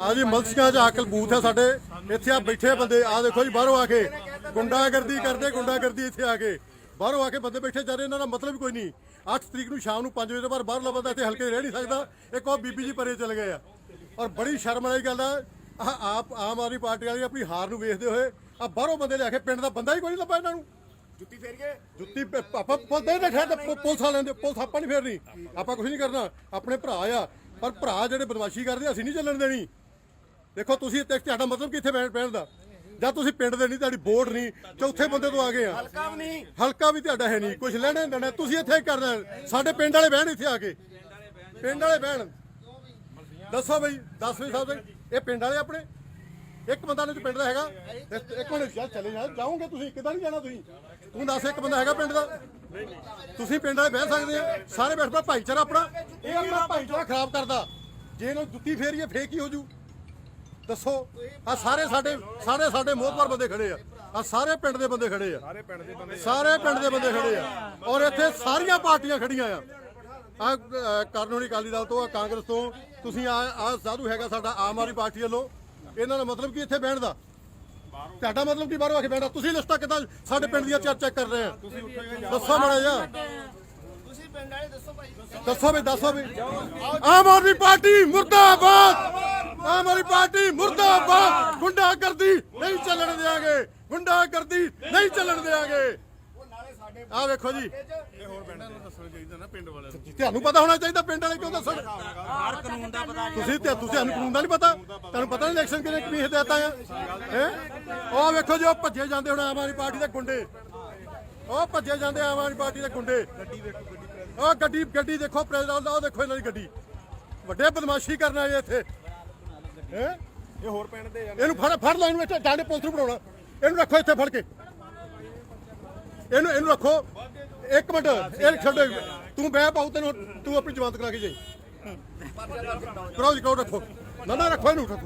ਆ ਜੀ ਮਲਸੀਆਂ ਚ ਆਕਲ ਬੂਥ ਹੈ ਸਾਡੇ। ਇੱਥੇ ਆ ਬੈਠੇ ਬੰਦੇ। ਆ ਦੇਖੋ ਜੀ ਬਾਹਰੋਂ ਆ ਕੇ ਗੁੰਡਾਗਰਦੀ ਕਰਦੇ ਗੁੰਡਾਗਰਦੀ ਇੱਥੇ ਆ ਕੇ। ਬਾਹਰੋਂ ਆ ਕੇ ਬੰਦੇ ਬੈਠੇ ਜਾ ਰਹੇ ਇਹਨਾਂ ਦਾ ਮਤਲਬ ਕੋਈ ਨਹੀਂ। 8 ਤਰੀਕ ਨੂੰ ਸ਼ਾਮ ਨੂੰ 5 ਵਜੇ ਤੋਂ ਬਾਅਦ ਬਾਹਰਲਾ ਬੰਦਾ ਇੱਥੇ ਹਲਕੇ ਰਹਿ ਨਹੀਂ ਸਕਦਾ। ਇੱਕ ਉਹ ਬੀਬੀ ਜੀ ਪਰੇ ਚਲੇ ਗਏ ਆ। ਔਰ ਬੜੀ ਸ਼ਰਮ ਵਾਲੀ ਗੱਲ ਆ। ਆਪ ਆਮ ਆਦਮੀ ਪਾਰਟੀ ਵਾਲੇ ਆਪਣੀ ਹਾਰ ਨੂੰ ਵੇਖਦੇ ਹੋਏ ਆ ਬਾਹਰੋਂ ਬੰਦੇ ਲਿਆ ਕੇ ਪਿੰਡ ਦਾ ਬੰਦਾ ਹੀ ਕੋਈ ਨਹੀਂ ਲੱਭਾ ਇਹਨਾਂ ਨੂੰ। ਜੁੱਤੀ ਫੇਰ ਗਏ? ਜੁੱਤੀ ਆਪਾਂ ਪੁੱਛਦੇ ਦੇਖਿਆ ਤੇ ਪੁ- ਪੁਲਿਸ ਵਾਲਿਆਂ ਦੇ ਪੁਲਿਸ ਆਪਾਂ ਨਹੀਂ ਫੇਰਨੀ। ਆਪਾਂ ਕੁਝ ਨਹੀਂ ਕਰਨਾ। ਆਪਣੇ ਭਰਾ ਆ। ਪਰ ਭਰਾ ਜਿਹੜੇ ਬਦਮਾਸ਼ੀ ਕਰਦੇ ਅਸੀਂ ਨਹੀਂ ਚੱਲਣ ਦੇਣੀ। ਦੇਖੋ ਤੁਸੀਂ ਇੱਥੇ ਤੁਹਾਡਾ ਮਤਲਬ ਕਿੱਥੇ ਬੈਠ ਪੈਣ ਦਾ? ਜਾਂ ਤੁਸੀਂ ਪਿੰਡ ਦੇ ਨਹੀਂ ਤੁਹਾਡੀ ਵੋਟ ਨਹੀਂ ਚੌਥੇ ਬੰਦੇ ਤੋਂ ਆ ਗਏ ਆ। ਹਲਕਾ ਵੀ ਨਹੀਂ। ਹਲਕਾ ਵੀ ਤੁਹਾਡਾ ਹੈ ਨਹੀਂ। ਕੁਝ ਲੈਣਾ ਦੇਣਾ ਤੁਸੀਂ ਇੱਥੇ ਹੀ ਕਰਨਾ। ਸਾਡੇ ਪਿੰਡ ਵਾਲੇ ਬਹਿਣ ਇੱਥੇ ਆ ਕੇ। ਪਿੰਡ ਵਾਲੇ ਬਹਿਣ। ਦੱਸੋ ਬਈ ਦੱਸ ਵੀ ਸਾਹਿਬ ਇਹ ਪਿੰਡ ਵਾਲੇ ਆਪਣੇ? ਇੱਕ ਬੰਦਾ ਨੇ ਪਿੰਡ ਦਾ ਹੈਗਾ। ਇੱਕ ਮਿੰਟ ਚੱਲ ਚਲੇ ਜਾ ਜਾਓਗੇ ਤੁਸੀਂ? ਕਿੱਦਾਂ ਨਹੀਂ ਜਾਣਾ ਤੁਸੀਂ? ਤੂੰ ਦੱਸ ਇੱਕ ਬੰਦਾ ਹੈਗਾ ਪਿੰਡ ਦਾ? ਤੁਸੀਂ ਪਿੰਡ ਵਾਲੇ ਬਹਿ ਸਕਦੇ ਆ। ਸਾਰੇ ਬੈਠ ਪਾ ਭਾਈਚਾਰਾ ਆਪਣਾ। ਇਹ ਆਪਣਾ ਭਾਈਚਾਰਾ ਖਰਾਬ ਕਰਦਾ। ਜੇ ਇਹਨੂੰ ਜੁੱਤੀ ਫੇਰੀਏ ਫੇਕ ਹੀ ਹੋ ਜੂ? ਦੱਸੋ ਆ ਸਾਰੇ ਸਾਡੇ ਸਾਰੇ ਸਾਡੇ ਮੋਹਤਵਰ ਬੰਦੇ ਖੜੇ ਆ। ਆ ਸਾਰੇ ਪਿੰਡ ਦੇ ਬੰਦੇ ਖੜੇ ਆ। ਸਾਰੇ ਪਿੰਡ ਦੇ ਬੰਦੇ। ਸਾਰੇ ਪਿੰਡ ਦੇ ਬੰਦੇ ਖੜੇ ਆ। ਔਰ ਇੱਥੇ ਸਾਰੀਆਂ ਪਾਰਟੀਆਂ ਖੜੀਆਂ ਆ। ਆ ਕਰਨੋਲੀ ਅਕਾਲੀ ਦਲ ਤੋਂ ਆ ਕਾਂਗਰਸ ਤੋਂ ਤੁਸੀਂ ਆ ਆ ਸਾਧੂ ਹੈਗਾ ਸਾਡਾ ਆਮ ਆਦਮੀ ਪਾਰਟੀ ਵੱਲੋਂ। ਇਹਨਾਂ ਦਾ ਮਤਲਬ ਕੀ ਇੱਥੇ ਬਹਿਣ ਦਾ? ਤੁਹਾਡਾ ਮਤਲਬ ਕੀ ਬਾਹਰੋਂ ਆ ਕੇ ਬਹਿਣਾ ਤੁਸੀਂ ਲਿਸਟਾਂ ਕਿਦਾਂ ਸਾਡੇ ਪਿੰਡ ਦੀਆਂ ਚੈੱਕ ਚੈੱਕ ਕਰ ਰਹੇ ਆ? ਦੱਸੋ ਮੜਾ ਜਾ ਤੁਸੀਂ ਪਿੰਡ ਵਾਲੇ ਦੱਸੋ ਭਾਈ। ਦੱਸੋ ਵੀ ਦੱਸੋ ਵੀ। ਆਮ ਆਦਮੀ ਪਾਰਟੀ ਮੁਰਦਾਬਾਦ। ਆਮ ਆਦਮੀ ਪਾਰਟੀ ਮੁਰਦਾਬਾਦ। ਗੁੰਡਾਗਰਦੀ ਨਹੀਂ ਚੱਲਣ ਦੇਾਂਗੇ ਗੁੰਡਾਗਰਦੀ ਨਹੀਂ ਚੱਲਣ ਦੇਾਂਗੇ ਆਹ ਵੇਖੋ ਜੀ। ਤੁਹਾਨੂੰ ਪਤਾ ਹੋਣਾ ਚਾਹੀਦਾ ਪਿੰਡ ਵਾਲੇ ਕਿਉਂ ਦੱਸਣ? ਹਰ ਕਾਨੂੰਨ ਦਾ ਪਤਾ ਤੁਸੀਂ ਤੇ ਤੁਸੀਂ ਤੁਹਾਨੂੰ ਕਾਨੂੰਨ ਦਾ ਨਹੀਂ ਪਤਾ। ਤੁਹਾਨੂੰ ਪਤਾ ਨਹੀਂ ਇਲੈਕਸ਼ਨ ਕਿਹਨੇ ਕਮੀ ਹਦਾਇਤਾਂ ਆ? ਹੈ? ਉਹ ਵੇਖੋ ਜੀ ਉਹ ਭੱਜੇ ਜਾਂਦੇ ਹੁਣ ਆਮ ਆਦਮੀ ਪਾਰਟੀ ਦੇ ਗੁੰਡੇ। ਉਹ ਭੱਜੇ ਜਾਂਦੇ ਆਮ ਆਦਮੀ ਪਾਰਟੀ ਦੇ ਗੁੰਡੇ। ਉਹ ਗੱਡੀ ਗੱਡੀ ਦੇਖੋ ਪ੍ਰੈਜ਼ੀਡੈਂਟ ਦਾ ਉਹ ਦੇਖੋ ਇਹਨਾਂ ਦੀ ਗੱਡੀ। ਵੱਡੇ ਬਦਮਾਸ਼ੀ ਕਰਨ ਆਏ ਇੱਥੇ। ਹੈ? ਇਹ ਹੋਰ ਪਿੰਡ ਦੇ ਇਹਨੂੰ ਫੜ ਫੜ ਲੈ ਇਹਨੂੰ ਇੱਥੇ ਡਾਂਡੇ ਪੁਲਿਸ ਨੂੰ ਬਣਾਉਣਾ ਇਹਨੂੰ ਰੱਖੋ ਇੱਥੇ ਫੜ ਕੇ। ਇਹਨੂੰ ਇਹਨੂੰ ਰੱਖੋ। ਇੱਕ ਮਿੰਟ ਇਹ ਛੱਡੋ ਤੂੰ ਬਹਿ ਪਾਉ ਤੈਨੂੰ ਤੂੰ ਆਪਣੀ ਜਮਾਨਤ ਕਰਾ ਕੇ ਜਾਈ। ਕਰਾਓ ਜੀ ਕਰਾਓ ਰੱਖੋ। ਨਾ ਨਾ ਰੱਖੋ ਇਹਨੂੰ